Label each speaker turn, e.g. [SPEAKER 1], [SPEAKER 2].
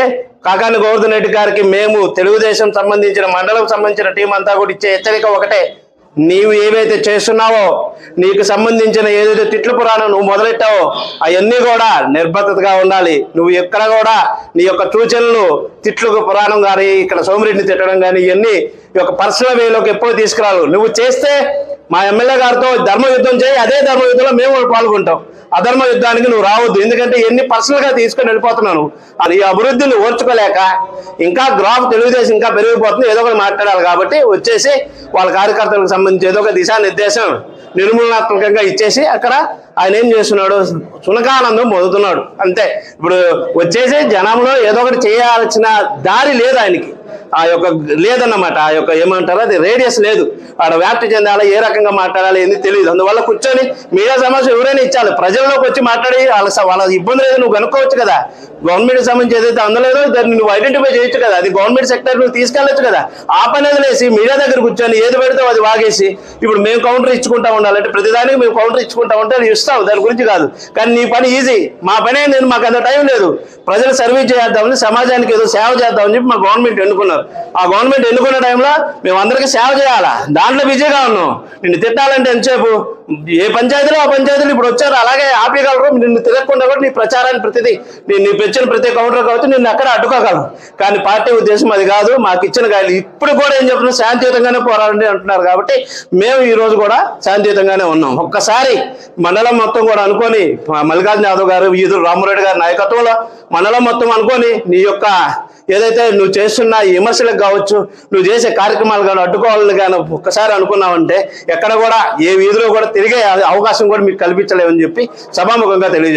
[SPEAKER 1] కాకాని గోవర్ధన్ రెడ్డి గారికి మేము తెలుగుదేశం సంబంధించిన మండలం సంబంధించిన టీం అంతా కూడా ఇచ్చే హెచ్చరిక ఒకటే. నీవు ఏవైతే చేస్తున్నావో నీకు సంబంధించిన ఏదైతే తిట్ల పురాణం నువ్వు మొదలెట్టావో అవన్నీ కూడా నిర్భద్రతగా ఉండాలి. నువ్వు ఎక్కడ కూడా నీ యొక్క సూచనలు తిట్లకు పురాణం కానీ ఇక్కడ సోమిరెడ్డిని తిట్టడం కానీ ఇవన్నీ ఈ యొక్క పర్సనల్ వేలోకి ఎప్పుడు తీసుకురావు నువ్వు చేస్తే మా ఎమ్మెల్యే గారితో ధర్మ యుద్ధం చేయి అదే ధర్మ యుద్ధంలో మేము పాల్గొంటాం. అధర్మ యుద్ధానికి నువ్వు రావద్దు. ఎందుకంటే ఎన్ని పర్సనల్గా తీసుకొని వెళ్ళిపోతున్నాను. అది ఈ అభివృద్ధిని ఓర్చుకోలేక ఇంకా గ్రాఫ్ తెలుగుదేశం ఇంకా పెరిగిపోతుంది. ఏదో ఒకటి మాట్లాడాలి కాబట్టి వచ్చేసి వాళ్ళ కార్యకర్తలకు సంబంధించి ఏదో ఒక దిశానిర్దేశం నిర్మూలనాత్మకంగా ఇచ్చేసి అక్కడ ఆయన ఏం చేస్తున్నాడు? సునకానందం పొందుతున్నాడు. అంతే. ఇప్పుడు వచ్చేసి జనంలో ఏదో ఒకటి చేయాల్సిన దారి లేదు ఆయనకి. ఆ యొక్క లేదన్నమాట. ఆ యొక్క ఏమంటారు? అది రేడియస్ లేదు. ఆడ వ్యాప్తి చెందాలా? ఏ రకంగా మాట్లాడాలి ఏంది తెలియదు. అందువల్ల కూర్చొని మీడియా సమస్య ఎవరైనా ఇచ్చాలి. ప్రజల్లోకి వచ్చి మాట్లాడి వాళ్ళ వాళ్ళ ఇబ్బంది లేదు నువ్వు కనుక్కోవచ్చు కదా. గవర్నమెంట్ సంబంధించి ఏదైతే అందలేదో దాన్ని నువ్వు ఐడెంటిఫై చేయొచ్చు కదా. అది గవర్నమెంట్ సెక్టర్ నువ్వు తీసుకెళ్ళచ్చు కదా. ఆ పని వదిలేసి మీడియా దగ్గర కూర్చొని ఏది పెడితే అది వాగేసి ఇప్పుడు మేము కౌంటర్ ఇచ్చుకుంటా ఉండాలంటే ప్రతిదానికి మేము కౌంటర్ ఇచ్చుకుంటా ఉంటే అది ఇస్తాం దాని గురించి కాదు. కానీ నీ పని ఈజీ మా పనే నేను మాకు అంత టైం లేదు. ప్రజలు సర్వీస్ చేద్దామని సమాజానికి ఏదో సేవ చేద్దామని చెప్పి మా గవర్నమెంట్ ఎన్నుకున్నారు. ఆ గవర్నమెంట్ ఎన్నుకున్న టైంలో మేము అందరికీ సేవ చేయాలా? దాంట్లో బిజీగా ఉన్నాం. నిన్ను తిట్టాలంటే ఎంతసేపు? ఏ పంచాయతీలో ఆ పంచాయతీలు ఇప్పుడు వచ్చారు అలాగే ఆపేయగలరు. నిన్ను తిరగకుండా కూడా నీ ప్రచారాన్ని ప్రతిదీ నేను నీ పెంచిన ప్రతి కౌంటర్ కాబట్టి నిన్ను అక్కడ అడ్డుకోగలను. కానీ పార్టీ ఉద్దేశం అది కాదు. మాకు ఇచ్చిన గాయలు ఇప్పుడు కూడా ఏం చెప్తున్నారు శాంతియుతంగానే పోరాడండి అంటున్నారు కాబట్టి మేము ఈ రోజు కూడా శాంతియుతంగానే ఉన్నాం. ఒక్కసారి మండలం మొత్తం కూడా అనుకొని మల్లికార్జున యాదవ్ గారు ఈదురు రామరెడ్డి గారి నాయకత్వంలో మండలం మొత్తం అనుకొని నీ యొక్క ఏదైతే నువ్వు చేస్తున్న విమర్శలకు కావచ్చు నువ్వు చేసే కార్యక్రమాలు కానీ అడ్డుకోవాలని కానీ ఒక్కసారి అనుకున్నావంటే ఎక్కడ కూడా ఏ వీధిలో కూడా తిరిగే అవకాశం కూడా మీకు కల్పించలేమని చెప్పి సభాముఖంగా తెలియజేస్తారు